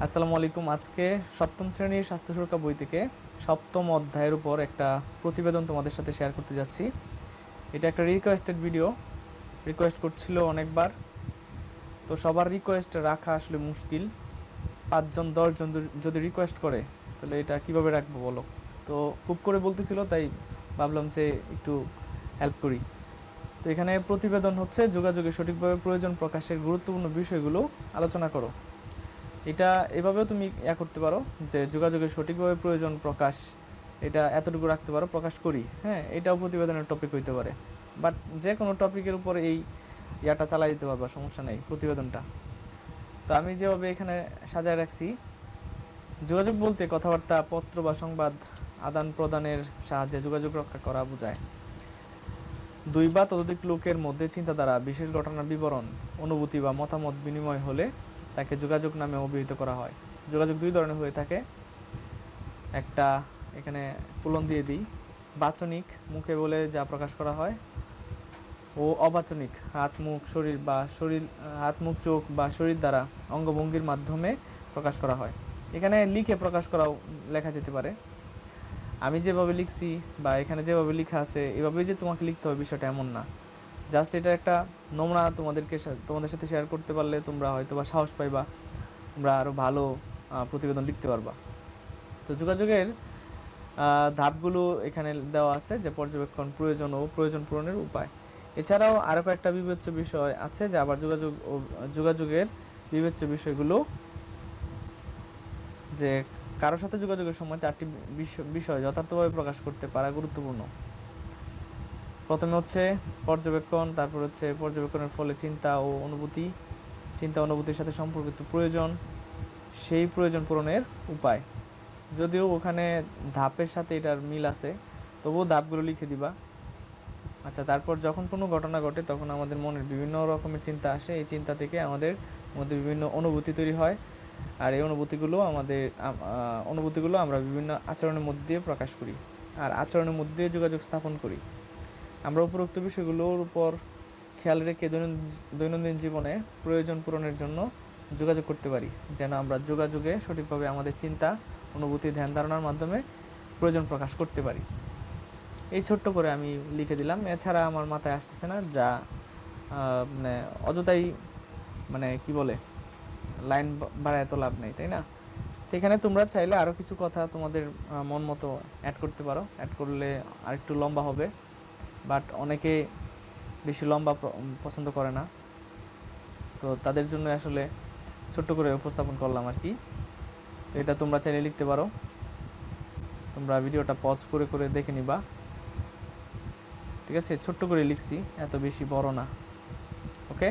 আসসালামু আলাইকুম। আজকে সপ্তম শ্রেণির স্বাস্থ্য সুরক্ষা বই থেকে সপ্তম অধ্যায়ের উপর একটা প্রতিবেদন তোমাদের সাথে শেয়ার করতে যাচ্ছি। এটা একটা রিকোয়েস্টেড ভিডিও রিকোয়েস্ট করছিল অনেকবার। তো সবার রিকোয়েস্ট রাখা আসলে মুশকিল। পাঁচজন, দশজন যদি- রিকোয়েস্ট করে, তাহলে এটা কীভাবে রাখব বলো? তো খুব করে বলতেছিল, তাই ভাবলাম যে একটু হেল্প করি। তো এখানে প্রতিবেদন হচ্ছে যোগাযোগের সঠিকভাবে প্রয়োজন প্রকাশের গুরুত্বপূর্ণ বিষয়গুলো আলোচনা করো। এটা এভাবেও তুমি ইয়া করতে পারো যে যোগাযোগের সঠিকভাবে প্রয়োজন প্রকাশ, এটা এতটুকু রাখতে পারো, প্রকাশ করি হ্যাঁ এটাও প্রতিবেদনের টপিক হইতে পারে। বাট যে কোনো টপিকের উপর এই ইয়াটা চালাই দিতে পারবা, সমস্যা নেই, প্রতিবেদনটা। তো আমি যেভাবে এখানে সাজায় রাখছি, যোগাযোগ বলতে কথাবার্তা, পত্র বা সংবাদ আদান প্রদানের সাহায্যে যোগাযোগ রক্ষা করা বোঝায়। দুই বা ততোধিক লোকের মধ্যে চিন্তাধারা, বিশেষ ঘটনার বিবরণ, অনুভূতি বা মতামত বিনিময় হলে তাকে যোগাযোগ নামে অভিহিত করা হয়। যোগাযোগ দুই ধরনের হয়ে থাকে। একটা, এখানে পুলন দিয়ে দিই। বাচনিক, মুখে বলে যা প্রকাশ করা হয়। ও অবাচনিক, হাত, মুখ, শরীর বা শরীর, হাত, মুখ, চোখ বা শরীর দ্বারা অঙ্গভঙ্গির মাধ্যমে প্রকাশ করা হয়। এখানে লিখে প্রকাশ করাও লেখা যেতে পারে। আমি যেভাবে লিখছি বা এখানে যেভাবে লেখা আছে, এভাবেই যে তোমাকে লিখতে হবে বিষয়টা এমন না। জাস্ট এটা একটা নোংরা তোমাদেরকে তোমাদের সাথে শেয়ার করতে পারলে তোমরা হয়তো বা সাহস পাইবা, তোমরা আরও ভালো প্রতিবেদন লিখতে পারবা। তো যোগাযোগের ধাপগুলো এখানে দেওয়া আছে যে পর্যবেক্ষণ প্রয়োজন ও প্রয়োজন পূরণের উপায়। এছাড়াও আরও কয়েকটা বিবেচ্য বিষয় আছে যে আবার যোগাযোগ যোগাযোগের বিবেচ্য বিষয়গুলো যে কারোর সাথে যোগাযোগের সময় চারটি বিষ- বিষয় যথার্থভাবে প্রকাশ করতে পারা গুরুত্বপূর্ণ। প্রথমে হচ্ছে পর্যবেক্ষণ, তারপর হচ্ছে পর্যবেক্ষণের ফলে চিন্তা ও অনুভূতি, চিন্তা অনুভূতির সাথে সম্পর্কিত প্রয়োজন, সেই প্রয়োজন পূরণের উপায়। যদিও ওখানে ধাপের সাথে এটার মিল আছে, তবুও ধাপগুলো লিখে দিবা। আচ্ছা তারপর যখন কোনো ঘটনা ঘটে, তখন আমাদের মনের বিভিন্ন রকমের চিন্তা আসে। এই চিন্তা থেকে আমাদের মধ্যে বিভিন্ন অনুভূতি তৈরি হয়। আর এই অনুভূতিগুলো আমাদের অনুভূতিগুলো আমরা বিভিন্ন আচরণের মধ্যে প্রকাশ করি। আর আচরণের মধ্যে যোগাযোগ স্থাপন করি। আমরা উপরোক্ত বিষয়গুলোর উপর খেয়াল রেখে দৈনন্দিন জীবনে প্রয়োজন পূরণের জন্য যোগাযোগ করতে পারি, যেন আমরা যোগাযোগে সঠিকভাবে আমাদের চিন্তা, অনুভূতি, ধ্যান ধারণার মাধ্যমে প্রয়োজন প্রকাশ করতে পারি। এই ছোট্ট করে আমি লিখে দিলাম। এছাড়া আমার মাথায় আসতেছে না যা মানে অযথাই মানে কি বলে, লাইন বাড়ায় তো লাভ নেই, তাই না? তো এখানে তোমরা চাইলে আরও কিছু কথা তোমাদের মন মতো অ্যাড করতে পারো। অ্যাড করলে আরেকটু লম্বা হবে। বাট অনেকে বেশি লম্বা পছন্দ করে না। তো তাদের জন্য আসলে ছোট্ট করে উপস্থাপন করলাম আর কি। তো এটা তোমরা চাইলে লিখতে পারো। তোমরা ভিডিওটা পজ করে করে দেখে নিবা। ঠিক আছে? ছোট্ট করে লিখছি, এত বেশি বড় না। ওকে